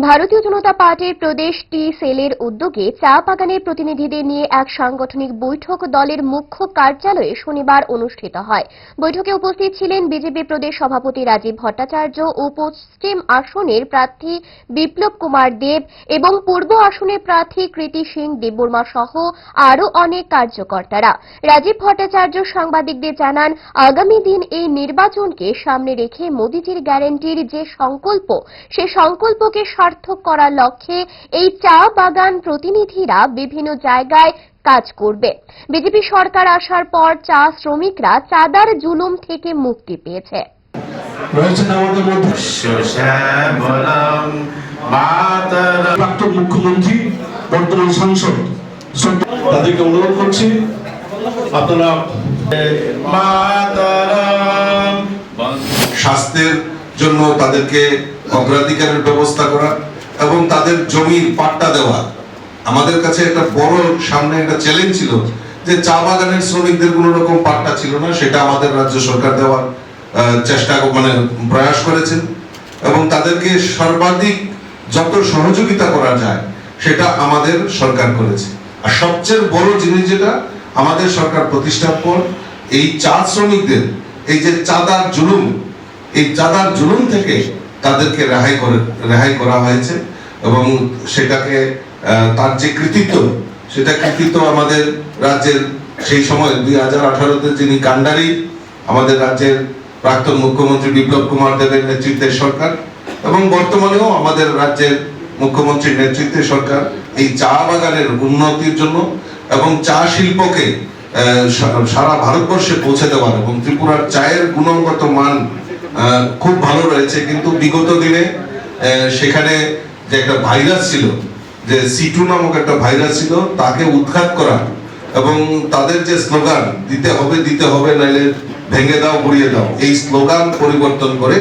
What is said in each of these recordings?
ভারতীয় জনতা পার্টির প্রদেশ টি সেলের উদ্যোগে চা বাগানের প্রতিনিধিদের নিয়ে এক সাংগঠনিক বৈঠক দলের মুখ্য কার্যালয়ে শনিবার অনুষ্ঠিত হয়। বৈঠকে উপস্থিত ছিলেন বিজেপি প্রদেশ সভাপতি রাজীব ভট্টাচার্য ও পশ্চিম আসনের প্রার্থী বিপ্লব কুমার দেব এবং পূর্ব আসনের প্রার্থী কৃতি সিং দেববর্মা সহ আরও অনেক কার্যকর্তারা। রাজীব ভট্টাচার্য সাংবাদিকদের জানান, আগামী দিন এই নির্বাচনকে সামনে রেখে মোদিজির গ্যারান্টির যে সংকল্প, সে সংকল্পকে সার্থক করার লক্ষ্যে এই চা বাগান প্রতিনিধিরা বিভিন্ন জায়গায় কাজ করবে। বিজেপি সরকার আসার পর চা শ্রমিকরা চাঁদার জুলুম থেকে মুক্তি পেয়েছে। রয়েছেন আমাদের মধ্যে। প্রাক্তন মুখ্যমন্ত্রী বর্তমান সাংসদ তাদেরকে অনুরোধ করছি আপনারা স্বাস্থ্যের জন্য তাদেরকে অগ্রাধিকারের ব্যবস্থা করা এবং তাদের জমির পাট্টা দেওয়া। আমাদের কাছে একটা বড় সামনে একটা চ্যালেঞ্জ ছিল যে চা বাগানের শ্রমিকদের কোনো রকম পাট্টা ছিল না, সেটা আমাদের রাজ্য সরকার দেওয়ার চেষ্টা মানে প্রয়াস করেছেন এবং তাদেরকে সর্বাধিক যত সহযোগিতা করা যায়, সেটা আমাদের সরকার করেছে। আর সবচেয়ে বড় জিনিস যেটা, আমাদের সরকার প্রতিষ্ঠার পর এই চা শ্রমিকদের, এই যে চাঁদার জুলুম এই চাঁদার জুলুম থেকে তাদেরকে রেহাই করে, রেহাই করা হয়েছে এবং সেটাকে তার যে কৃতিত্ব, সেটা কৃতিত্ব আমাদের রাজ্যের সেই সময় দুই হাজার আঠারোতে যিনি কান্ডারি, আমাদের রাজ্যের প্রাক্তন মুখ্যমন্ত্রী বিপ্লব কুমার দেবের নেতৃত্বের সরকার এবং বর্তমানেও আমাদের রাজ্যের মুখ্যমন্ত্রীর নেতৃত্বে সরকার এই চা বাগানের উন্নতির জন্য এবং চা শিল্পকে সারা ভারতবর্ষে পৌঁছে দেওয়ার এবং ত্রিপুরার চায়ের গুণগত মান খুব ভালো রয়েছে, কিন্তু বিগত দিনে সেখানে যে একটা ভাইরাস ছিল, যে সিটু নামক একটা ভাইরাস ছিল, তাকে উৎখাত করা এবং তাদের যে স্লোগান, দিতে হবে দিতে হবে, নাইলে ভেঙে দাও, গুড়িয়ে দাও, এই স্লোগান পরিবর্তন করে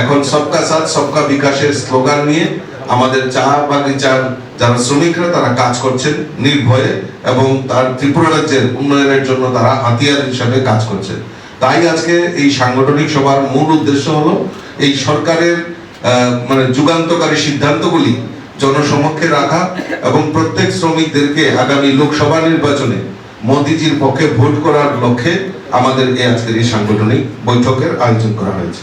এখন সবকা সাথ, সবকা বিকাশের স্লোগান নিয়ে আমাদের চা বাগিচার যারা শ্রমিকরা, তারা কাজ করছেন নির্ভয়ে এবং তার ত্রিপুরা রাজ্যের উন্নয়নের জন্য তারা হাতিয়ার হিসাবে কাজ করছে তাই আজকে এই সাংগঠনিক সভার মূল উদ্দেশ্য হলো এই সরকারের মানে যুগান্তকারী সিদ্ধান্তগুলি জনসমক্ষে রাখা এবং প্রত্যেক শ্রমিকদেরকে আগামী লোকসভা নির্বাচনে মোদিজির পক্ষে ভোট করার লক্ষ্যে আমাদের এই আজকের এই সাংগঠনিক বৈঠকের আয়োজন করা হয়েছে।